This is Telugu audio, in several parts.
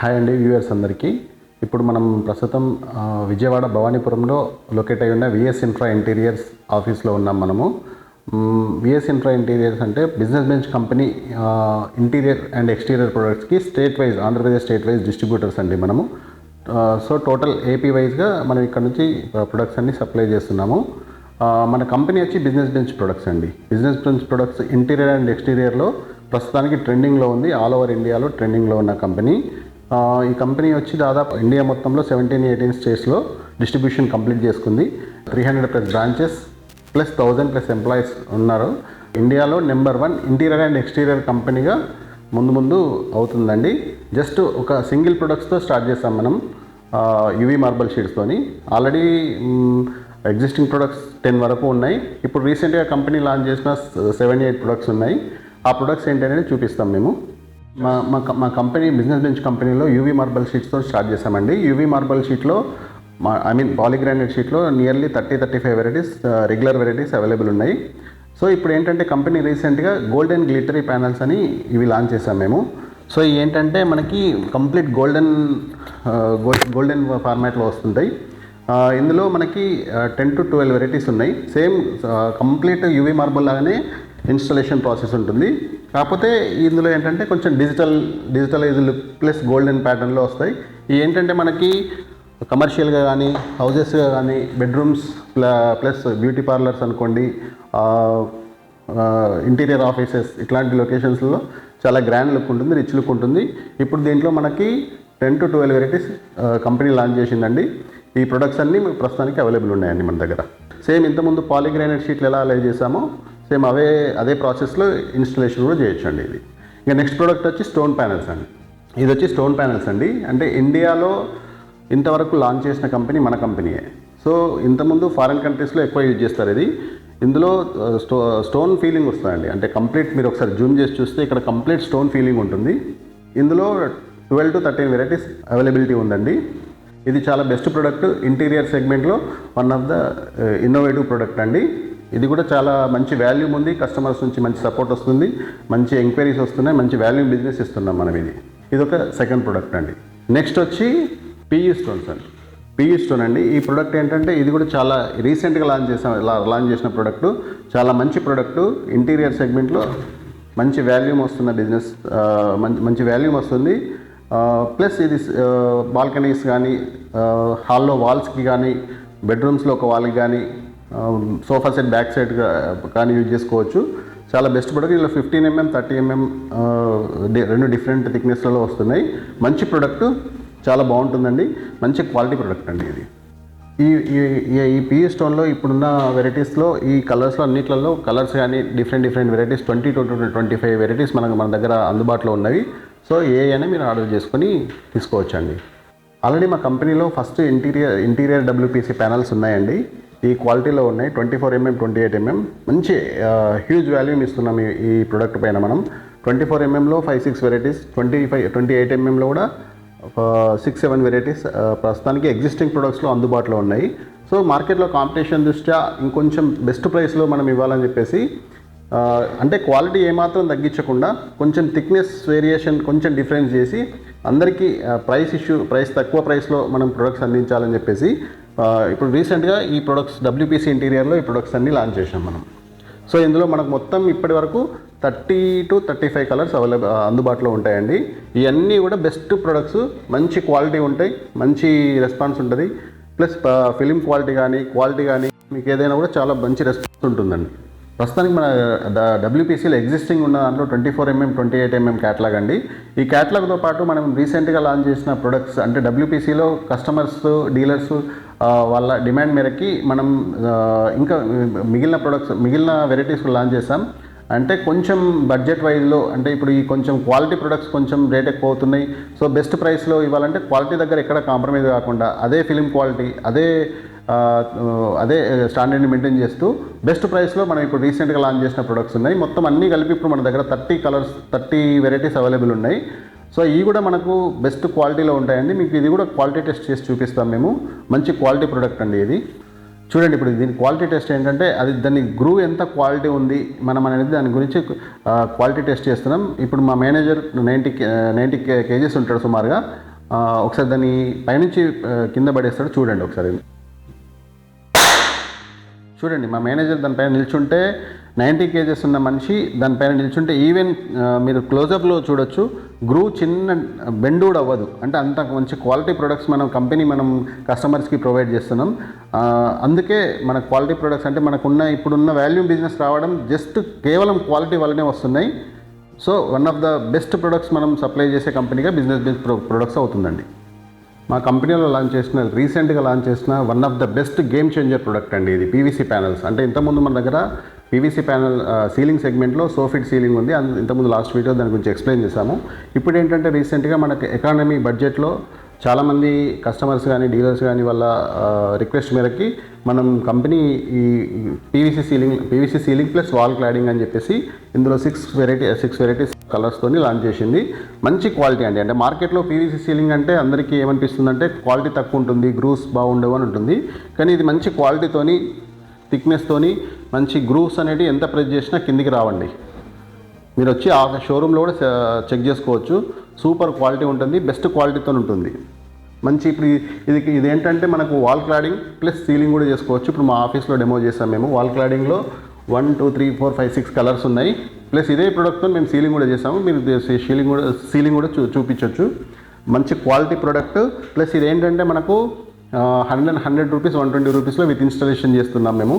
హాయ్ అండి వ్యూవర్స్ అందరికీ. ఇప్పుడు మనం ప్రస్తుతం విజయవాడ భవానీపురంలో లొకేట్ అయి ఉన్న విఎస్ ఇన్ఫ్రా ఇంటీరియర్స్ ఆఫీస్లో ఉన్నాం మనము. విఎస్ ఇన్ఫ్రా ఇంటీరియర్స్ అంటే business bench company interior and exterior ప్రొడక్ట్స్కి state wise Andhra Pradesh state wise distributors అండి మనము. సో టోటల్ ఏపీ వైజ్గా మనం ఇక్కడ నుంచి ప్రొడక్ట్స్ అన్ని సప్లై చేస్తున్నాము. మన కంపెనీ వచ్చి బిజినెస్ బెంచ్ ప్రొడక్ట్స్ అండి. Business bench products interior and ఎక్స్టీరియర్లో ప్రస్తుతానికి ట్రెండింగ్లో ఉంది. ఆల్ ఓవర్ ఇండియాలో ట్రెండింగ్లో ఉన్న కంపెనీ. ఈ కంపెనీ వచ్చి దాదాపు ఇండియా మొత్తంలో సెవెంటీన్ ఎయిటీన్ స్టేట్స్లో డిస్ట్రిబ్యూషన్ కంప్లీట్ చేసుకుంది. Three hundred plus branches plus thousand plus employees ఉన్నారు. ఇండియాలో number one interior and exterior కంపెనీగా ముందు ముందు అవుతుందండి. జస్ట్ ఒక సింగిల్ ప్రొడక్ట్స్తో స్టార్ట్ చేస్తాం మనం యువి మార్బల్ షీట్స్తోని ఆల్రెడీ ఎగ్జిస్టింగ్ ప్రొడక్ట్స్ టెన్ వరకు ఉన్నాయి. ఇప్పుడు రీసెంట్గా కంపెనీ లాంచ్ చేసిన సెవెన్ ఎయిట్ ప్రొడక్ట్స్ ఉన్నాయి. ఆ ప్రొడక్ట్స్ ఏంటనేది చూపిస్తాం మేము. మా మా మా కంపెనీ బిజినెస్ బెంచ్ కంపెనీలో యూవీ మార్బల్ షీట్స్తో స్టార్ట్ చేసామండి యూవీ మార్బల్ షీట్లో మా ఐ మీన్ పాలిగ్రానైట్ షీట్లో nearly thirty thirty five varieties regular varieties available ఉన్నాయి. సో ఇప్పుడు ఏంటంటే కంపెనీ రీసెంట్గా గోల్డెన్ గ్లిటరీ ప్యానల్స్ అని ఇవి లాంచ్ చేసాం మేము. సో ఏంటంటే మనకి కంప్లీట్ గోల్డెన్ గోల్డెన్ ఫార్మాట్లో వస్తుంటాయి. ఇందులో మనకి టెన్ టు ట్వెల్వ్ వెరైటీస్ ఉన్నాయి. సేమ్ కంప్లీట్ యూవీ మార్బుల్ లాగానే ఇన్స్టలేషన్ ప్రాసెస్ ఉంటుంది. కాకపోతే ఇందులో ఏంటంటే కొంచెం digital digitalize look plus golden ప్యాటర్న్లో వస్తాయి. ఇవి ఏంటంటే మనకి కమర్షియల్గా కానీ హౌజెస్గా కానీ బెడ్రూమ్స్ ప్లస్ బ్యూటీ పార్లర్స్ అనుకోండి ఇంటీరియర్ ఆఫీసెస్ ఇట్లాంటి లొకేషన్స్లో చాలా గ్రాండ్ లుక్ ఉంటుంది రిచ్ లుక్ ఉంటుంది. ఇప్పుడు దీంట్లో మనకి ten to twelve varieties company launch చేసిందండి. ఈ ప్రొడక్ట్స్ అన్నీ ప్రస్తుతానికి అవైలబుల్ ఉన్నాయండి మన దగ్గర. సేమ్ ఇంతకుముందు పాలిగ్రానైట్ షీట్లు ఎలా అలై చేసామో సేమ్ అవే అదే ప్రాసెస్లో ఇన్స్టలేషన్ కూడా చేయొచ్చండి ఇది. ఇంకా నెక్స్ట్ ప్రోడక్ట్ వచ్చి స్టోన్ ప్యానెల్స్ అండి. ఇది వచ్చి స్టోన్ ప్యానెల్స్ అండి. అంటే ఇండియాలో ఇంతవరకు లాంచ్ చేసిన కంపెనీ మన కంపెనీయే. సో ఇంతకుముందు ఫారిన్ కంట్రీస్లో ఎక్కువ యూజ్ చేస్తారు ఇది. ఇందులో స్టో స్టోన్ ఫీలింగ్ వస్తుందండి. అంటే కంప్లీట్ మీరు ఒకసారి జూమ్ చేసి చూస్తే ఇక్కడ కంప్లీట్ స్టోన్ ఫీలింగ్ ఉంటుంది. ఇందులో twelve to thirteen varieties availability ఉందండి. ఇది చాలా బెస్ట్ ప్రోడక్ట్. ఇంటీరియర్ సెగ్మెంట్లో one of the innovative product అండి. ఇది కూడా చాలా మంచి వాల్యూమ్ ఉంది. కస్టమర్స్ నుంచి మంచి సపోర్ట్ వస్తుంది. మంచి ఎంక్వైరీస్ వస్తున్నాయి. మంచి వాల్యూమ్ బిజినెస్ ఇస్తున్నాం మనం ఇది. ఇది ఒక సెకండ్ ప్రోడక్ట్ అండి. నెక్స్ట్ వచ్చి పియూ స్టోన్స్ అండి. పియూ స్టోన్ అండి. ఈ ప్రోడక్ట్ ఏంటంటే ఇది కూడా చాలా రీసెంట్గా లాంచ్ చేసిన లాంచ్ చేసిన ప్రోడక్ట్ చాలా మంచి ప్రోడక్ట్ ఇంటీరియర్ సెగ్మెంట్లో మంచి వాల్యూమ్ వస్తున్న బిజినెస్ మంచి మంచి వాల్యూమ్ వస్తుంది. ప్లస్ ఇది బాల్కనీస్ కానీ హాల్లో వాల్స్కి కానీ బెడ్రూమ్స్లో ఒక వాల్కి కానీ సోఫా సెట్ బ్యాక్ సైడ్ కానీ యూజ్ చేసుకోవచ్చు. చాలా బెస్ట్ ప్రొడక్ట్. ఇలా ఫిఫ్టీన్ ఎంఎం థర్టీ ఎంఎం రెండు డిఫరెంట్ థిక్నెస్లలో వస్తున్నాయి. మంచి ప్రొడక్ట్ చాలా బాగుంటుందండి. మంచి క్వాలిటీ ప్రొడక్ట్ అండి ఇది. ఈ ఈ- పీ స్టోన్లో ఇప్పుడున్న వెరైటీస్లో ఈ కలర్స్లో అన్నిట్లలో కలర్స్ కానీ different different varieties twenty two twenty five varieties మనకు మన దగ్గర అందుబాటులో ఉన్నవి. సో ఏ అయినా మీరు ఆర్డర్ చేసుకొని తీసుకోవచ్చండి. ఆల్రెడీ మా కంపెనీలో first interior interior WPC panels ఉన్నాయండి. ఈ క్వాలిటీలో ఉన్నాయి. Twenty four MM twenty eight MM మంచి హ్యూజ్ వాల్యూమ్ ఇస్తున్నాం ఈ ప్రోడక్ట్ పైన మనం. Twenty four ఎంఎంలో five six varieties twenty five twenty eight ఎంఎంలో కూడా సిక్స్ సెవెన్ వెరైటీస్ ప్రస్తుతానికి ఎగ్జిస్టింగ్ ప్రొడక్ట్స్లో అందుబాటులో ఉన్నాయి. సో మార్కెట్లో కాంపిటీషన్ దృష్ట్యా ఇంకొంచెం బెస్ట్ ప్రైస్లో మనం ఇవ్వాలని చెప్పేసి అంటే క్వాలిటీ ఏమాత్రం తగ్గించకుండా కొంచెం థిక్నెస్ వేరియేషన్ కొంచెం డిఫరెన్స్ చేసి అందరికీ ప్రైస్ ఇష్యూ ప్రైస్ తక్కువ ప్రైస్లో మనం ప్రొడక్ట్స్ అందించాలని చెప్పేసి ఇప్పుడు రీసెంట్గా ఈ ప్రొడక్ట్స్ డబ్ల్యూపీసీ ఇంటీరియర్లో ఈ ప్రొడక్ట్స్ అన్ని లాంచ్ చేసాం మనం. సో ఇందులో మనకు మొత్తం ఇప్పటి వరకు thirty two thirty five colours available అందుబాటులో ఉంటాయండి. ఇవన్నీ కూడా బెస్ట్ ప్రొడక్ట్స్ మంచి క్వాలిటీ ఉంటాయి మంచి రెస్పాన్స్ ఉంటుంది. ప్లస్ ఫిలిం క్వాలిటీ కానీ క్వాలిటీ కానీ మీకు ఏదైనా కూడా చాలా మంచి రెస్పాన్స్ ఉంటుందండి. ప్రస్తుతానికి మన డబ్ల్యూపీసీలో ఎగ్జిస్టింగ్ ఉన్న దాంట్లో twenty four MM twenty eight MM catalogue అండి. ఈ క్యాటలాగ్తో పాటు మనం రీసెంట్గా లాంచ్ చేసిన ప్రొడక్ట్స్ అంటే డబ్ల్యూపీసీలో కస్టమర్స్ డీలర్స్ వాళ్ళ డిమాండ్ మేరకి మనం ఇంకా మిగిలిన ప్రొడక్ట్స్ మిగిలిన వెరైటీస్ లాంచ్ చేసాం అంటే కొంచెం బడ్జెట్ వైజ్లో అంటే ఇప్పుడు ఈ కొంచెం క్వాలిటీ ప్రొడక్ట్స్ కొంచెం రేట్ ఎక్కువ అవుతున్నాయి. సో బెస్ట్ ప్రైస్లో ఇవ్వాలంటే క్వాలిటీ దగ్గర ఎక్కడ కాంప్రమైజ్ కాకుండా అదే ఫిలిం క్వాలిటీ అదే అదే స్టాండర్డ్ని మెయింటైన్ చేస్తూ బెస్ట్ ప్రైస్లో మనం ఇప్పుడు రీసెంట్గా లాంచ్ చేసిన ప్రొడక్ట్స్ ఉన్నాయి. మొత్తం అన్నీ కలిపి ఇప్పుడు మన దగ్గర thirty colours thirty varieties available ఉన్నాయి. సో ఇవి కూడా మనకు బెస్ట్ క్వాలిటీలో ఉంటాయండి. మీకు ఇది కూడా క్వాలిటీ టెస్ట్ చేసి చూపిస్తాం మేము. మంచి క్వాలిటీ ప్రొడక్ట్ అండి ఇది. చూడండి ఇప్పుడు దీని క్వాలిటీ టెస్ట్ ఏంటంటే అది దాని గ్రూ ఎంత క్వాలిటీ ఉంది మనం అనేది దాని గురించి క్వాలిటీ టెస్ట్ చేస్తున్నాం. ఇప్పుడు మా మేనేజర్ నైంటీ నైంటీ కేజీస్ ఉంటాడు సుమారుగా. ఒకసారి దాన్ని పైనుంచి కింద పడేస్తాడు. చూడండి ఒకసారి. చూడండి మా మేనేజర్ దానిపైన నిల్చుంటే నైంటీ కేజెస్ ఉన్న మనిషి దానిపైన నిల్చుంటే ఈవెన్ మీరు క్లోజప్లో చూడొచ్చు గ్రూ చిన్న బెండ్ కూడా అవ్వదు. అంటే అంత మంచి క్వాలిటీ ప్రొడక్ట్స్ మనం కంపెనీ మనం కస్టమర్స్కి ప్రొవైడ్ చేస్తున్నాం. అందుకే మన క్వాలిటీ ప్రొడక్ట్స్ అంటే మనకున్న ఇప్పుడున్న వాల్యూ బిజినెస్ రావడం జస్ట్ కేవలం క్వాలిటీ వల్లనే వస్తున్నాయి. So one of the best products మనం సప్లై చేసే కంపెనీగా బిజినెస్ బేస్ ప్రొడక్ట్స్ అవుతుందండి. మా కంపెనీలో లాంచ్ చేసిన రీసెంట్గా లాంచ్ చేసిన one of the best game changer product అండి ఇది పీవీసీ ప్యానల్స్. అంటే ఇంతకుముందు మన దగ్గర పీవీసీ ప్యానల్ సీలింగ్ సెగ్మెంట్లో సోఫిట్ సీలింగ్ ఉంది. అందు- ఇంతకుముందు లాస్ట్ వీడియో దాని గురించి ఎక్స్ప్లెయిన్ చేశాము. ఇప్పుడు ఏంటంటే రీసెంట్గా మనకి ఎకానమీ బడ్జెట్లో చాలామంది కస్టమర్స్ కానీ డీలర్స్ కానీ వాళ్ళ రిక్వెస్ట్ మేరకి మనం కంపెనీ ఈ PVC ceiling PVC ceiling plus wall cladding అని చెప్పేసి ఇందులో సిక్స్ వెరైటీ సిక్స్ వెరైటీస్ కలర్స్తోని లాంచ్ చేసింది. మంచి క్వాలిటీ అండి. అంటే మార్కెట్లో పీవీసీ సీలింగ్ అంటే అందరికీ ఏమనిపిస్తుంది అంటే క్వాలిటీ తక్కువ ఉంటుంది గ్రూస్ బాగుండవు అని ఉంటుంది. కానీ ఇది మంచి క్వాలిటీతోని థిక్నెస్తోని మంచి గ్రూవ్స్ అనేవి ఎంత ప్రెస్ చేసినా కిందికి రావండి. మీరు వచ్చి ఆ షోరూంలో కూడా చెక్ చేసుకోవచ్చు. సూపర్ క్వాలిటీ ఉంటుంది బెస్ట్ క్వాలిటీతో ఉంటుంది. మంచి ఇప్పుడు ఇది ఇది ఏంటంటే మనకు వాల్ క్లాడింగ్ ప్లస్ సీలింగ్ కూడా చేసుకోవచ్చు. ఇప్పుడు మా ఆఫీస్లో డెమో చేసాం మేము. Wall క్లాడింగ్లో one two three four five six colours ఉన్నాయి. ప్లస్ ఇదే ప్రోడక్ట్తో మేము సీలింగ్ కూడా చేసాము. మీరు సీలింగ్ కూడా సీలింగ్ కూడా చూ చూపించవచ్చు మంచి క్వాలిటీ ప్రోడక్ట్ ప్లస్ ఇది ఏంటంటే మనకు hundred and hundred rupees one twenty రూపీస్లో విత్ ఇన్స్టాలేషన్ చేస్తున్నాం మేము.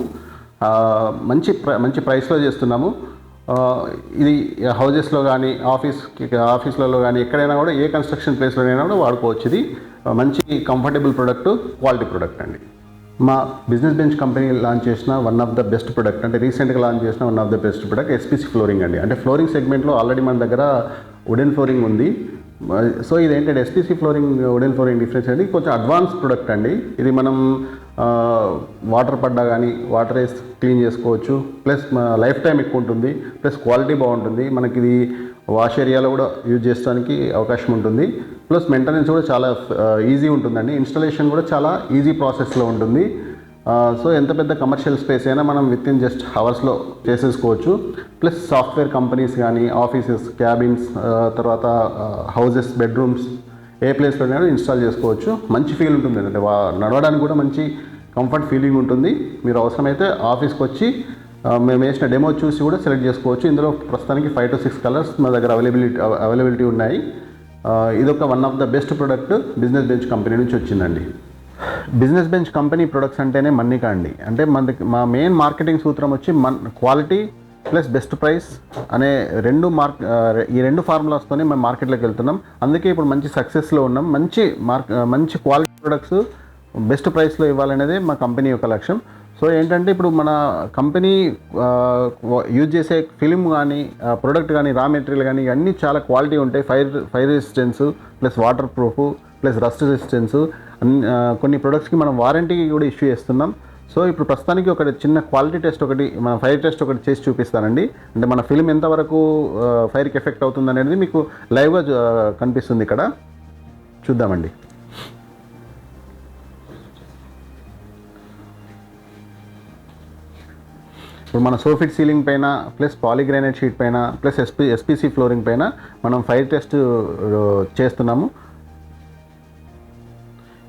మంచి ప్ర మంచి ప్రైస్లో చేస్తున్నాము. ఇది హౌజెస్లో కానీ ఆఫీస్ ఆఫీస్లలో కానీ ఎక్కడైనా కూడా ఏ కన్స్ట్రక్షన్ ప్లేస్లోనైనా కూడా వాడుకోవచ్చు ఇది. మంచి కంఫర్టబుల్ ప్రొడక్ట్ క్వాలిటీ ప్రొడక్ట్ అండి. మా బిజినెస్ బెంచ్ కంపెనీ లాంచ్ చేసిన one of the best product అంటే రీసెంట్గా లాంచ్ చేసిన one of the best product SPC flooring అండి. అంటే ఫ్లోరింగ్ సెగ్మెంట్లో ఆల్రెడీ మన దగ్గర వుడెన్ ఫ్లోరింగ్ ఉంది. సో ఇది ఏంటంటే SPC flooring wooden flooring difference అండి కొంచెం అడ్వాన్స్ ప్రొడక్ట్ అండి. ఇది మనం వాటర్ పడ్డా కానీ వాటర్ వేసి క్లీన్ చేసుకోవచ్చు. ప్లస్ లైఫ్ టైం ఎక్కువ ఉంటుంది. ప్లస్ క్వాలిటీ బాగుంటుంది. మనకి ఇది వాష్ ఏరియాలో కూడా యూజ్ చేసుకోవడానికి అవకాశం ఉంటుంది. ప్లస్ మెయింటెనెన్స్ కూడా చాలా ఈజీ ఉంటుందండి. ఇన్స్టాలేషన్ కూడా చాలా ఈజీ ప్రాసెస్లో ఉంటుంది. సో ఎంత పెద్ద కమర్షియల్ స్పేస్ అయినా మనం విత్ ఇన్ జస్ట్ అవర్స్లో చేసేసుకోవచ్చు. ప్లస్ సాఫ్ట్వేర్ కంపెనీస్ కానీ ఆఫీసెస్ క్యాబిన్స్ తర్వాత హౌజెస్ బెడ్రూమ్స్ ఏ ప్లేస్లో అయినా ఇన్స్టాల్ చేసుకోవచ్చు. మంచి ఫీల్ ఉంటుంది అంటే నడవడానికి కూడా మంచి కంఫర్ట్ ఫీలింగ్ ఉంటుంది. మీరు అవసరమైతే ఆఫీస్కి వచ్చి మేము వేసిన డెమో చూసి కూడా సెలెక్ట్ చేసుకోవచ్చు. ఇందులో ప్రస్తుతానికి ఫైవ్ టు సిక్స్ కలర్స్ మా దగ్గర అవైలబిలిటీ అవైలబిలిటీ ఉన్నాయి. ఇదొక one of the best product business bench company నుంచి వచ్చిందండి. బిజినెస్ బెంచ్ కంపెనీ ప్రొడక్ట్స్ అంటేనే మన్నిక అండి. అంటే మనకి మా మెయిన్ మార్కెటింగ్ సూత్రం వచ్చి Mann quality plus best price అనే రెండు మార్క్ ఈ రెండు ఫార్ములాస్తోనే మేము మార్కెట్లోకి వెళ్తున్నాం. అందుకే ఇప్పుడు మంచి సక్సెస్లో ఉన్నాం. మంచి మార్క్ మంచి క్వాలిటీ ప్రొడక్ట్స్ బెస్ట్ ప్రైస్లో ఇవ్వాలనేదే మా కంపెనీ యొక్క లక్ష్యం. సో ఏంటంటే ఇప్పుడు మన కంపెనీ యూజ్ చేసే ఫిలిం కానీ ప్రొడక్ట్ కానీ రా మెటీరియల్ కానీ ఇవన్నీ చాలా క్వాలిటీ ఉంటాయి. Fire fire resistance plus water proof plus rust resistance అన్ని కొన్ని ప్రొడక్ట్స్కి మనం వారంటీ కూడా ఇష్యూ చేస్తున్నాం. సో ఇప్పుడు ప్రస్తుతానికి ఒక చిన్న క్వాలిటీ టెస్ట్ ఒకటి మన ఫైర్ టెస్ట్ ఒకటి చేసి చూపిస్తానండి. అంటే మన ఫిలిం ఎంతవరకు ఫైర్కి ఎఫెక్ట్ అవుతుంది అనేది మీకు లైవ్గా కనిపిస్తుంది ఇక్కడ. చూద్దామండి. ఇప్పుడు మన సోఫిట్ సీలింగ్ పైన ప్లస్ పాలిగ్రానైట్ షీట్ పైన ప్లస్ ఎస్పీ ఎస్పీసీ ఫ్లోరింగ్ పైన మనం ఫైర్ టెస్ట్ చేస్తున్నాము.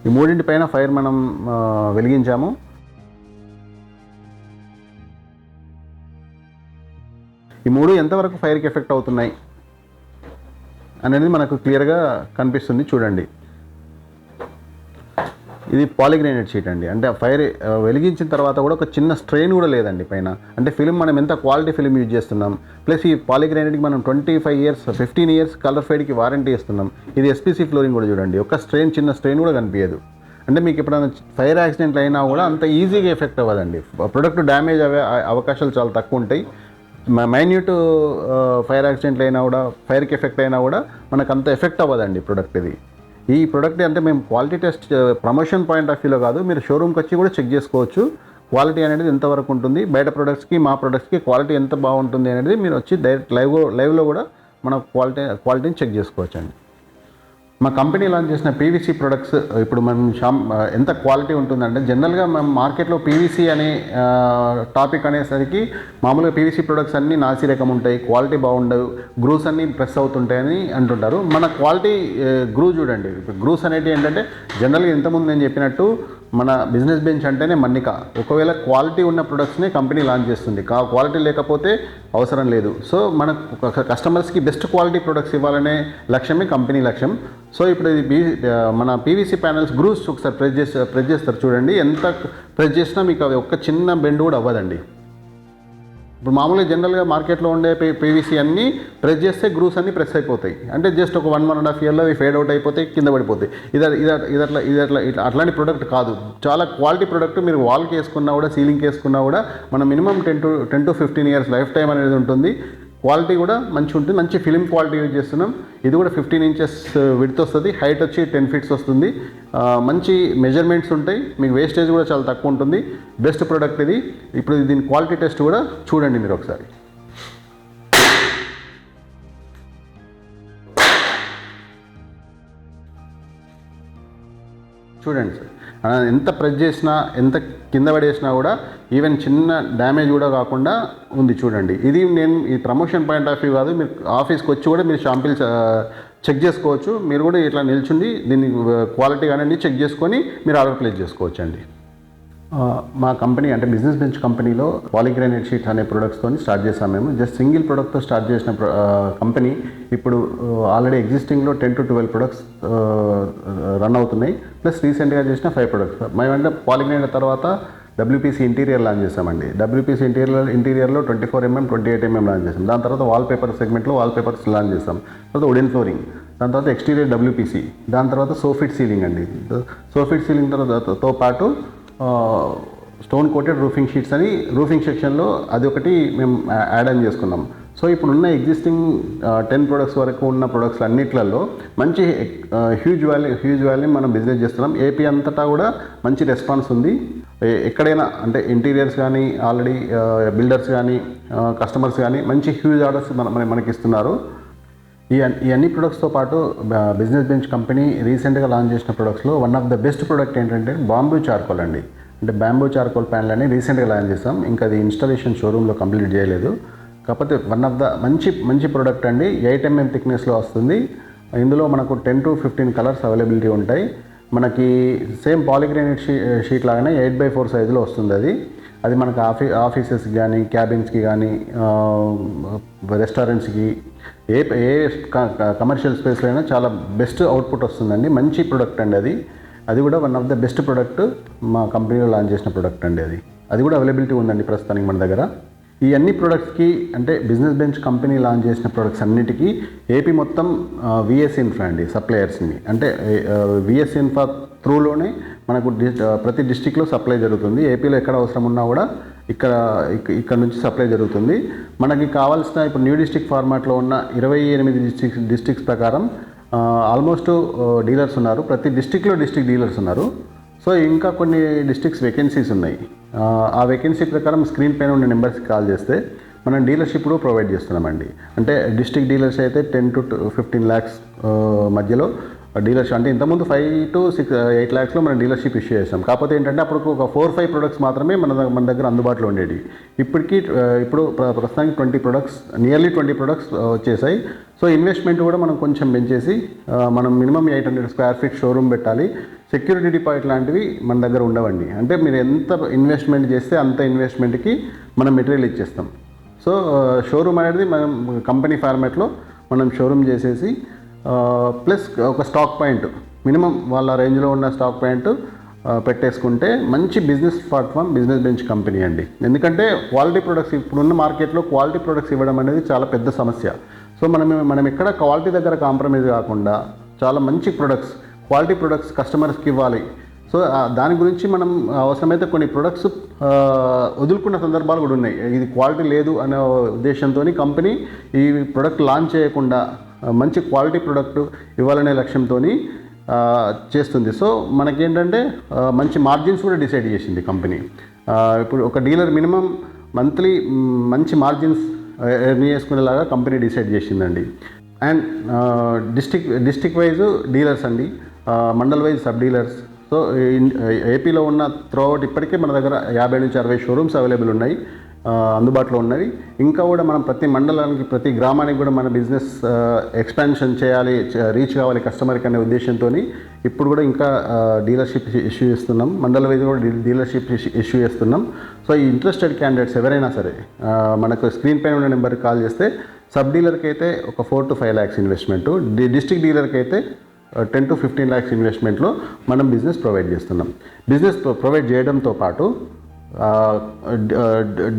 ఈ మూడింటి పైన ఫైర్ మనం వెలిగించాము. ఈ మూడు ఎంతవరకు ఫైర్కి ఎఫెక్ట్ అవుతున్నాయి అనేది మనకు క్లియర్గా కనిపిస్తుంది. చూడండి. ఇది పాలిగ్రైనేట్ షీట్ అండి. అంటే ఆ ఫైర్ వెలిగించిన తర్వాత కూడా ఒక చిన్న స్ట్రెయిన్ కూడా లేదండి పైన. అంటే ఫిలిం మనం ఎంత క్వాలిటీ ఫిలిం యూజ్ చేస్తున్నాం. ప్లస్ ఈ పాలిగ్రైనేట్కి మనం twenty five years fifteen years colour ఫైడ్కి warranty ఇస్తున్నాం. ఇది ఎస్పీసీ ఫ్లోరింగ్ కూడా చూడండి. ఒక స్ట్రెయిన్ చిన్న స్ట్రెయిన్ కూడా కనిపించదు. అంటే మీకు ఎప్పుడైనా ఫైర్ యాక్సిడెంట్లు అయినా కూడా అంత ఈజీగా ఎఫెక్ట్ అవ్వదండి. ప్రొడక్ట్ డ్యామేజ్ అవ్వే అవకాశాలు చాలా తక్కువ ఉంటాయి. మైన్యూట్ ఫైర్ యాక్సిడెంట్లు అయినా కూడా ఫైర్కి ఎఫెక్ట్ అయినా కూడా మనకు అంత ఎఫెక్ట్ అవ్వదండి ప్రొడక్ట్ ఇది. ఈ ప్రొడక్ట్ అంటే మేము quality test promotion point of వ్యూలో కాదు మీరు షోరూమ్కి వచ్చి కూడా చెక్ చేసుకోవచ్చు. క్వాలిటీ అనేది ఎంతవరకు ఉంటుంది బయట ప్రొడక్ట్స్కి మా ప్రొడక్ట్స్కి క్వాలిటీ ఎంత బాగుంటుంది అనేది మీరు వచ్చి డైరెక్ట్ లైవ్ లైవ్లో కూడా మన క్వాలిటీ క్వాలిటీని చెక్ చేసుకోవచ్చు అండి మా కంపెనీ లాంచ్ చేసిన పీవీసీ ప్రొడక్ట్స్ ఇప్పుడు మనం షామ్ ఎంత క్వాలిటీ ఉంటుందంటే జనరల్గా మనం మార్కెట్లో పీవీసీ అనే టాపిక్ అనేసరికి మామూలుగా పీవీసీ ప్రొడక్ట్స్ అన్నీ నాసి రకం ఉంటాయి క్వాలిటీ బాగుండవు గ్రూస్ అన్నీ ప్రెస్ అవుతుంటాయని అంటుంటారు. మన క్వాలిటీ గ్రూ చూడండి. ఇప్పుడు గ్రూస్ అనేటివి ఏంటంటే జనరల్గా ఇంతకుముందు నేను చెప్పినట్టు మన బిజినెస్ బెంచ్ అంటేనే మన్నిక. ఒకవేళ క్వాలిటీ ఉన్న ప్రొడక్ట్స్ని కంపెనీ లాంచ్ చేస్తుంది. కా క్వాలిటీ లేకపోతే అవసరం లేదు. సో మన కస్టమర్స్కి బెస్ట్ క్వాలిటీ ప్రొడక్ట్స్ ఇవ్వాలనే లక్ష్యమే కంపెనీ లక్ష్యం. సో ఇప్పుడు ఇది బీ మన పీవీసీ ప్యానల్స్ గ్రూస్ ఒకసారి ప్రెస్ చేసి ప్రెస్ చేస్తారు చూడండి. ఎంత ప్రెస్ చేసినా మీకు అవి ఒక్క చిన్న బెండ్ కూడా అవ్వదండి. ఇప్పుడు మామూలుగా జనరల్గా మార్కెట్లో ఉండే పే పీవీసీ అన్నీ ప్రెస్ చేస్తే గ్రూస్ అన్నీ ప్రెస్ అయిపోతాయి. అంటే జస్ట్ ఒక వన్ వన్ అండ్ హాఫ్ ఇయర్లో అవి ఫేడ్ అవుట్ అయిపోతాయి కింద పడిపోతాయి. ఇది ఇది ఇది అట్లా ఇది అట్లా ఇట్లా అట్లాంటి ప్రోడక్ట్ కాదు. చాలా క్వాలిటీ ప్రోడక్ట్ మీరు వాల్కి వేసుకున్నా కూడా సీలింగ్కి వేసుకున్నా కూడా మనం minimum ten to ten to fifteen years life time అనేది ఉంటుంది. క్వాలిటీ కూడా మంచి ఉంటుంది. మంచి ఫిలిం క్వాలిటీ యూజ్ చేస్తున్నాం. ఇది కూడా ఫిఫ్టీన్ ఇంచెస్ విడ్త్ వస్తుంది. హైట్ వచ్చి టెన్ ఫీట్స్ వస్తుంది. మంచి మెజర్మెంట్స్ ఉంటాయి. మీకు వేస్టేజ్ కూడా చాలా తక్కువ ఉంటుంది. బెస్ట్ ప్రోడక్ట్ ఇది. ఇప్పుడు దీని క్వాలిటీ టెస్ట్ కూడా చూడండి మీరు ఒకసారి. చూడండి సార్. ఎంత ప్రెస్ చేసినా ఎంత కింద పడేసినా కూడా ఈవెన్ చిన్న డ్యామేజ్ కూడా కాకుండా ఉంది చూడండి. ఇది నేను ఈ ప్రమోషన్ పాయింట్ ఆఫ్ వ్యూ కాదు మీరు ఆఫీస్కి వచ్చి కూడా మీరు షాంపిల్ చెక్ చేసుకోవచ్చు. మీరు కూడా ఇట్లా నిల్చుండి దీన్ని క్వాలిటీ కానీ చెక్ చేసుకొని మీరు ఆర్డర్ ప్లేస్ చేసుకోవచ్చు అండి మా కంపెనీ అంటే బిజినెస్ బెంచ్ కంపెనీలో పాలిగ్రానైట్ షీట్ అనే ప్రొడక్ట్స్తో స్టార్ట్ చేసాం మేము. జస్ట్ సింగిల్ ప్రొడక్ట్తో స్టార్ట్ చేసిన ప్ర- కంపెనీ ఇప్పుడు already ఎగ్జిస్టింగ్లో ten to twelve products run అవుతున్నాయి. ప్లస్ రీసెంట్గా చేసిన ఫైవ్ ప్రొడక్ట్స్ మేమంటే పాలిగ్రానైట్ తర్వాత డబ్ల్యూపీసీ ఇంటీరియర్ లాంచ్ చేసామండి WPC interior ఇంటీరియర్లో twenty four MM twenty eight MM launch చేసాం దాని తర్వాత వాల్ పేపర్ సెగ్మెంట్లో వాల్ పేపర్స్ లాంచ్ చేసాం తర్వాత వుడెన్ ఫ్లోరింగ్ దాని తర్వాత ఎక్స్టీరియర్ డబ్ల్యూపీసీ దాని తర్వాత సోఫిట్ సీలింగ్ అండి. సోఫిట్ సీలింగ్ తర్వాత తో పాటు స్టోన్ కోటెడ్ రూఫింగ్ షీట్స్ అని రూఫింగ్ సెక్షన్లో అది ఒకటి మేము యాడ్ ఆన్ చేసుకున్నాం. సో ఇప్పుడు ఉన్న ఎగ్జిస్టింగ్ టెన్ ప్రొడక్ట్స్ వరకు ఉన్న ప్రొడక్ట్స్ అన్నిట్లలో మంచి హ్యూజ్ వాల్యూ హ్యూజ్ వాల్యూ మనం బిజినెస్ చేస్తున్నాం. ఏపీ అంతటా కూడా మంచి రెస్పాన్స్ ఉంది. ఎక్కడైనా అంటే ఇంటీరియర్స్ కానీ ఆల్రెడీ బిల్డర్స్ కానీ కస్టమర్స్ కానీ మంచి హ్యూజ్ ఆర్డర్స్ మన- మనకి ఇస్తున్నారు ఈ ఈ అన్ని ప్రొడక్ట్స్తో పాటు బిజినెస్ బెంచ్ కంపెనీ రీసెంట్గా లాంచ్ చేసిన ప్రొడక్ట్స్లో one of the best product ఏంటంటే బాంబూ చార్కోల్ అండి. అంటే బాంబూ చార్కోల్ ప్యానల్ అని రీసెంట్గా లాంచ్ చేస్తాం ఇంకా అది ఇన్స్టాలేషన్ షోరూంలో కంప్లీట్ చేయలేదు. కాకపోతే వన్ ఆఫ్ ద మంచి మంచి ప్రోడక్ట్ అండి. ఎయిట్ ఎంఎం థిక్నెస్లో వస్తుంది. ఇందులో మనకు ten to fifteen colours availability ఉంటాయి. మనకి సేమ్ పాలిగ్రానైట్ షీ షీట్ లాగానే ఎయిట్ బై ఫోర్ సైజులో వస్తుంది అది. అది మనకు ఆఫీ ఆఫీసెస్కి కానీ క్యాబిన్స్కి కానీ రెస్టారెంట్స్కి ఏ ఏ కమర్షియల్ స్పేస్లో అయినా చాలా బెస్ట్ అవుట్పుట్ వస్తుందండి. మంచి ప్రొడక్ట్ అండి అది. అది కూడా one of the best product మా కంపెనీలో లాంచ్ చేసిన ప్రొడక్ట్ అండి అది. అది కూడా అవైలబిలిటీ ఉందండి ప్రస్తుతానికి మన దగ్గర. ఈ అన్ని ప్రొడక్ట్స్కి అంటే బిజినెస్ బెంచ్ కంపెనీ లాంచ్ చేసిన ప్రొడక్ట్స్ అన్నిటికీ ఏపీ మొత్తం విఎస్ ఇన్ఫ్రా అండి సప్లయర్స్ని. అంటే విఎస్ ఇన్ఫ్రా త్రూలోనే మనకు డి- ప్రతి డిస్టిక్లో సప్లై జరుగుతుంది. ఏపీలో ఎక్కడ అవసరం ఉన్నా కూడా ఇక్కడ ఇక్కడ నుంచి సప్లై జరుగుతుంది. మనకి కావాల్సిన ఇప్పుడు న్యూ డిస్టిక్ ఫార్మాట్లో ఉన్న ఇరవై ఎనిమిది డిస్టిక్ డిస్టిక్స్ ప్రకారం ఆల్మోస్ట్ డీలర్స్ ఉన్నారు. ప్రతి డిస్టిక్లో డిస్టిక్ డీలర్స్ ఉన్నారు. సో ఇంకా కొన్ని డిస్టిక్స్ వేకెన్సీస్ ఉన్నాయి. ఆ, వేకెన్సీ ప్రకారం స్క్రీన్ పైన ఉన్న నెంబర్స్కి కాల్ చేస్తే మనం డీలర్షిప్ కూడా ప్రొవైడ్ చేస్తున్నామండి. అంటే డిస్టిక్ డీలర్స్ అయితే టెన్ టు ఫిఫ్టీన్ ల్యాక్స్ మధ్యలో డీలర్షిప్ అంటే ఇంతకుముందు ఫైవ్ టు సిక్స్ ఎయిట్ ల్యాక్స్లో మనం డీలర్షిప్ ఇష్యూ చేస్తాం కాకపోతే ఏంటంటే అప్పుడు ఒక ఫోర్ ఫైవ్ ప్రొడక్ట్స్ మాత్రమే మన మన దగ్గర అందుబాటులో ఉండేవి. ఇప్పటికీ ఇప్పుడు ప్ర- ప్రస్తుతానికి twenty products nearly twenty products వచ్చేసాయి. సో ఇన్వెస్ట్మెంట్ కూడా మనం కొంచెం పెంచేసి మనం minimum eight hundred square feet showroom పెట్టాలి. సెక్యూరిటీ డిపాజిట్ లాంటివి మన దగ్గర ఉండవండి. అంటే మీరు ఎంత ఇన్వెస్ట్మెంట్ చేస్తే అంత ఇన్వెస్ట్మెంట్కి మనం మెటీరియల్ ఇచ్చేస్తాం. సో షోరూమ్ అనేది మనం కంపెనీ ఫార్మాట్లో మనం షోరూమ్ చేసేసి ప్లస్ ఒక స్టాక్ పాయింట్. మినిమం వాళ్ళ రేంజ్లో ఉన్న స్టాక్ పాయింట్ పెట్టేసుకుంటే మంచి business platform business bench company అండి. ఎందుకంటే క్వాలిటీ ప్రొడక్ట్స్ ఇప్పుడున్న మార్కెట్లో క్వాలిటీ ప్రొడక్ట్స్ ఇవ్వడం అనేది చాలా పెద్ద సమస్య. సో మనం మనం ఇక్కడ క్వాలిటీ దగ్గర కాంప్రమైజ్ కాకుండా చాలా మంచి ప్రొడక్ట్స్ క్వాలిటీ ప్రొడక్ట్స్ కస్టమర్స్కి ఇవ్వాలి. సో దాని గురించి మనం అవసరమైతే కొన్ని ప్రొడక్ట్స్ వదులుకున్న సందర్భాలు కూడా ఉన్నాయి. ఇది క్వాలిటీ లేదు అనే ఉద్దేశంతో కంపెనీ ఈ ప్రొడక్ట్ లాంచ్ చేయకుండా మంచి క్వాలిటీ ప్రొడక్ట్ ఇవ్వాలనే లక్ష్యంతో చేస్తుంది. సో మనకేంటంటే మంచి మార్జిన్స్ కూడా డిసైడ్ చేసింది కంపెనీ. ఇప్పుడు ఒక డీలర్ మినిమం మంత్లీ మంచి మార్జిన్స్ ఎర్న్ చేసుకునేలాగా కంపెనీ డిసైడ్ చేసిందండి. And district district wise dealers అండి. Mandal wise sub dealers. So ఏపీలో ఉన్న త్రూఅవుట్ ఇప్పటికే మన దగ్గర యాభై నుంచి అరవై షోరూమ్స్ అవైలబుల్ ఉన్నాయి. అందుబాటులో ఉన్నవి. ఇంకా కూడా మనం ప్రతి మండలానికి ప్రతి గ్రామానికి కూడా మన బిజినెస్ ఎక్స్పాన్షన్ చేయాలి రీచ్ కావాలి కస్టమర్కి అనే ఉద్దేశంతో ఇప్పుడు కూడా ఇంకా డీలర్షిప్ ఇష్యూ చేస్తున్నాం. మండల వైజ్ కూడా డీలర్షిప్ ఇష్యూ చేస్తున్నాం. సో ఈ ఇంట్రెస్టెడ్ క్యాండిడేట్స్ ఎవరైనా సరే మనకు స్క్రీన్ పైన ఉన్న నెంబర్కి కాల్ చేస్తే సబ్ డీలర్కి అయితే ఒక four to five lakhs investment district డీలర్కి అయితే టెన్ టు ఫిఫ్టీన్ ల్యాక్స్ ఇన్వెస్ట్మెంట్లో మనం బిజినెస్ ప్రొవైడ్ చేస్తున్నాం. బిజినెస్ ప్రొవైడ్ చేయడంతో పాటు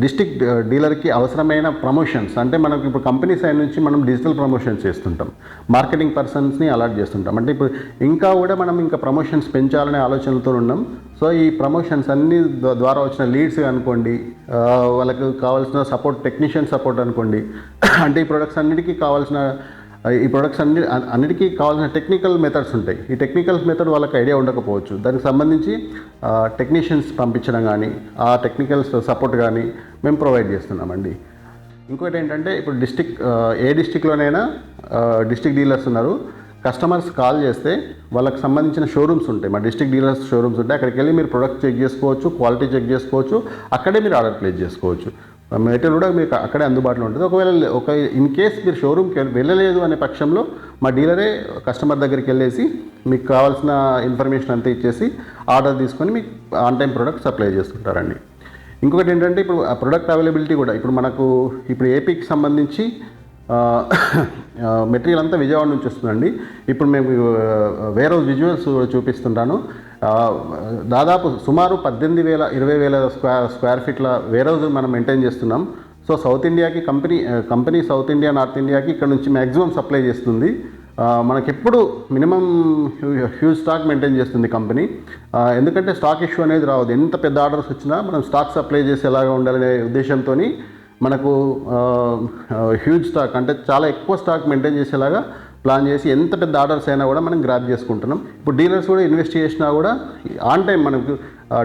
డిస్టిక్ డీలర్కి అవసరమైన ప్రమోషన్స్. అంటే మనకి ఇప్పుడు కంపెనీ సైడ్ నుంచి మనం డిజిటల్ ప్రమోషన్స్ చేస్తుంటాం. మార్కెటింగ్ పర్సన్స్ని అలాట్ చేస్తుంటాం. అంటే ఇప్పుడు ఇంకా కూడా మనం ఇంకా ప్రమోషన్స్ పెంచాలనే ఆలోచనలతో ఉన్నాం. సో ఈ ప్రమోషన్స్ అన్ని ద్వారా వచ్చిన లీడ్స్ అనుకోండి వాళ్ళకు కావాల్సిన సపోర్ట్ టెక్నీషియన్ సపోర్ట్ అనుకోండి అంటే ఈ ప్రొడక్ట్స్ అన్నిటికీ కావాల్సిన ఈ ప్రొడక్ట్స్ అన్ని అన్నిటికీ కావాల్సిన టెక్నికల్ మెథడ్స్ ఉంటాయి. ఈ టెక్నికల్ మెథడ్ వాళ్ళకి ఐడియా ఉండకపోవచ్చు. దానికి సంబంధించి టెక్నీషియన్స్ పంపించడం కానీ ఆ టెక్నికల్ సపోర్ట్ కానీ మేము ప్రొవైడ్ చేస్తున్నామండి. ఇంకోటి ఏంటంటే ఇప్పుడు డిస్టిక్ ఏ డిస్టిక్లోనైనా డిస్టిక్ డీలర్స్ ఉన్నారు. కస్టమర్స్ కాల్ చేస్తే వాళ్ళకి సంబంధించిన షోరూమ్స్ ఉంటాయి. మా డిస్టిక్ డీలర్స్ షోరూమ్స్ ఉంటాయి. అక్కడికి వెళ్ళి మీరు ప్రొడక్ట్ చెక్ చేసుకోవచ్చు క్వాలిటీ చెక్ చేసుకోవచ్చు. అక్కడే మీరు ఆర్డర్ ప్లేస్ చేసుకోవచ్చు. మెటీరియల్ కూడా మీకు అక్కడే అందుబాటులో ఉంటుంది. ఒకవేళ ఒక ఇన్ కేస్ మీరు షోరూమ్కి వెళ్ళలేదు అనే పక్షంలో మా డీలరే కస్టమర్ దగ్గరికి వెళ్ళేసి మీకు కావాల్సిన ఇన్ఫర్మేషన్ అంతా ఇచ్చేసి ఆర్డర్ తీసుకొని మీకు ఆన్ టైం ప్రోడక్ట్ సప్లై చేస్తుంటారండి ఇంకొకటి ఏంటంటే ఇప్పుడు ఆ ప్రొడక్ట్ అవైలబిలిటీ కూడా ఇప్పుడు మనకు ఇప్పుడు ఏపీకి సంబంధించి మెటీరియల్ అంతా విజయవాడ నుంచి వస్తుందండి. ఇప్పుడు మేము వేరే విజువల్స్ చూపిస్తుంటాను. దాదాపు సుమారు పద్దెనిమిది వేల ఇరవై వేల స్క్వేర్ స్క్వేర్ ఫీట్ల వేరే మనం మెయింటైన్ చేస్తున్నాం. సో సౌత్ ఇండియాకి company company south India north ఇండియాకి ఇక్కడ నుంచి మ్యాక్సిమం సప్లై చేస్తుంది. మనకెప్పుడు మినిమం హ్యూజ్ స్టాక్ మెయింటైన్ చేస్తుంది కంపెనీ. ఎందుకంటే స్టాక్ ఇష్యూ అనేది రావద్దు. ఎంత పెద్ద ఆర్డర్స్ వచ్చినా మనం స్టాక్ సప్లై చేసేలాగా ఉండాలనే ఉద్దేశంతో మనకు హ్యూజ్ స్టాక్ అంటే చాలా ఎక్కువ స్టాక్ మెయింటైన్ చేసేలాగా ప్లాన్ చేసి ఎంత పెద్ద ఆర్డర్స్ అయినా కూడా మనం గ్రాప్ చేసుకుంటున్నాం. ఇప్పుడు డీలర్స్ కూడా ఇన్వెస్ట్ చేసినా కూడా ఆన్ టైం మనకు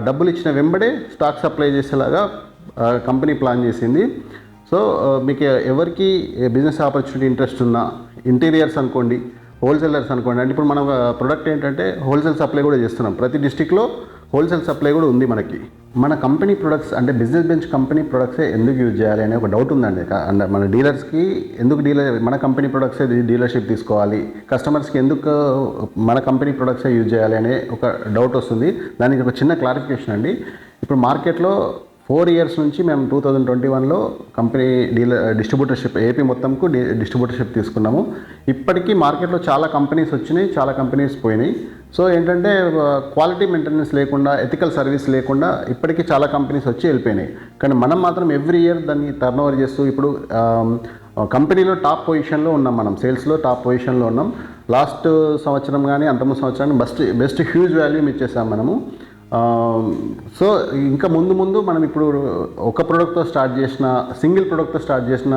డబ్బులు ఇచ్చిన వెంబడే స్టాక్ సప్లై చేసేలాగా కంపెనీ ప్లాన్ చేసింది. సో మీకు ఎవరికి బిజినెస్ ఆపర్చునిటీ ఇంట్రెస్ట్ ఉన్నా ఇంటీరియర్స్ అనుకోండి హోల్సేలర్స్ అనుకోండి అంటే ఇప్పుడు మనం ప్రొడక్ట్ ఏంటంటే హోల్సేల్ సప్లై కూడా చేస్తున్నాం. ప్రతి డిస్టిక్లో హోల్సేల్ సప్లై కూడా ఉంది మనకి. మన కంపెనీ ప్రొడక్ట్స్ అంటే బిజినెస్ బెంచ్ కంపెనీ ప్రొడక్ట్సే ఎందుకు యూజ్ చేయాలి అనే ఒక డౌట్ ఉందండి. అంటే మన డీలర్స్కి ఎందుకు డీలర్ మన కంపెనీ ప్రొడక్ట్సే డీలర్షిప్ తీసుకోవాలి కస్టమర్స్కి ఎందుకు మన కంపెనీ ప్రొడక్ట్సే యూజ్ చేయాలి అనే ఒక డౌట్ వస్తుంది. దానికి ఒక చిన్న క్లారిఫికేషన్ అండి. ఇప్పుడు మార్కెట్లో ఫోర్ ఇయర్స్ నుంచి మేము టూ థౌజండ్ ట్వంటీ వన్లో కంపెనీ డీలర్ డిస్ట్రిబ్యూటర్షిప్ ఏపీ మొత్తంకు డి డిస్ట్రిబ్యూటర్షిప్ తీసుకున్నాము. ఇప్పటికీ మార్కెట్లో చాలా కంపెనీస్ వచ్చినాయి చాలా కంపెనీస్ పోయినాయి. సో ఏంటంటే క్వాలిటీ మెయింటెనెన్స్ లేకుండా ఎథికల్ సర్వీస్ లేకుండా ఇప్పటికీ చాలా కంపెనీస్ వచ్చి వెళ్ళిపోయినాయి. కానీ మనం మాత్రం ఎవ్రీ ఇయర్ దాన్ని టర్న్ ఓవర్ చేస్తూ ఇప్పుడు కంపెనీలో టాప్ పొజిషన్లో ఉన్నాం మనం సేల్స్లో టాప్ పొజిషన్లో ఉన్నాం. లాస్ట్ సంవత్సరం కానీ అంతమంది సంవత్సరం బెస్ట్ బెస్ట్ హ్యూజ్ వాల్యూ ఇచ్చేసాం మనము. సో ఇంకా ముందు ముందు మనం ఇప్పుడు ఒక ప్రోడక్ట్తో స్టార్ట్ చేసిన సింగిల్ ప్రోడక్ట్తో స్టార్ట్ చేసిన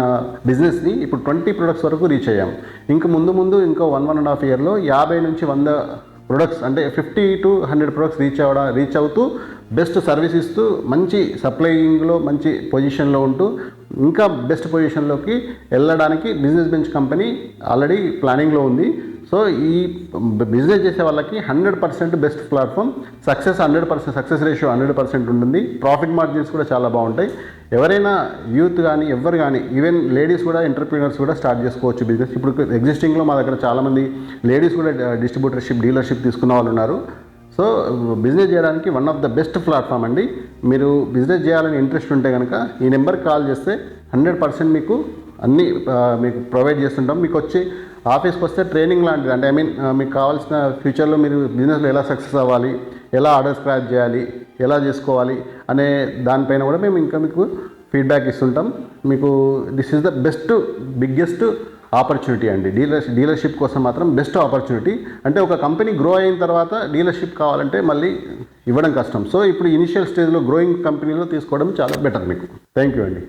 బిజినెస్ని ఇప్పుడు ట్వంటీ ప్రొడక్ట్స్ వరకు రీచ్ అయ్యాం. ఇంకా ముందు ముందు ఇంకో వన్ వన్ అండ్ హాఫ్ ఇయర్లో యాభై నుంచి వంద ప్రొడక్ట్స్ అంటే fifty to hundred products reach అవ్వడం రీచ్ అవుతూ బెస్ట్ సర్వీస్ ఇస్తూ మంచి సప్లయింగ్లో మంచి పొజిషన్లో ఉంటూ ఇంకా బెస్ట్ పొజిషన్లోకి వెళ్ళడానికి బిజినెస్ బెంచ్ కంపెనీ ఆల్రెడీ ప్లానింగ్లో ఉంది. సో ఈ బిజినెస్ చేసే వాళ్ళకి hundred percent best platform success hundred percent success ratio hundred percent ఉంటుంది. ప్రాఫిట్ మార్జిన్స్ కూడా చాలా బాగుంటాయి. ఎవరైనా యూత్ కానీ ఎవరు కానీ ఈవెన్ లేడీస్ కూడా ఎంటర్ప్రీనర్స్ కూడా స్టార్ట్ చేసుకోవచ్చు బిజినెస్ ఇప్పుడు ఎగ్జిస్టింగ్లో మా దగ్గర చాలామంది లేడీస్ కూడా uh, డిస్ట్రిబ్యూటర్షిప్ డీలర్షిప్ తీసుకున్న వాళ్ళు ఉన్నారు. సో బిజినెస్ చేయడానికి one of the best platform అండి. మీరు బిజినెస్ చేయాలని ఇంట్రెస్ట్ ఉంటే కనుక ఈ నెంబర్కి కాల్ చేస్తే హండ్రెడ్ పర్సెంట్ మీకు అన్నీ uh, మీకు ప్రొవైడ్ చేస్తుంటాం. మీకు వచ్చి ఆఫీస్కి వస్తే ట్రైనింగ్ లాంటిది. అంటే ఐ మీన్ మీకు కావాల్సిన ఫ్యూచర్లో మీరు బిజినెస్లో ఎలా సక్సెస్ అవ్వాలి ఎలా ఆర్డర్స్ క్రాచ్ చేయాలి ఎలా చేసుకోవాలి అనే దానిపైన కూడా మేము ఇంకా మీకు ఫీడ్బ్యాక్ ఇస్తుంటాం. మీకు this is the best biggest opportunity అండి. డీలర్ డీలర్షిప్ కోసం మాత్రం బెస్ట్ ఆపర్చునిటీ. అంటే ఒక కంపెనీ గ్రో అయిన తర్వాత డీలర్షిప్ కావాలంటే మళ్ళీ ఇవ్వడం కష్టం. సో ఇప్పుడు ఇనిషియల్ స్టేజ్లో గ్రోయింగ్ కంపెనీలో తీసుకోవడం చాలా బెటర్ మీకు. థ్యాంక్ యూ అండి.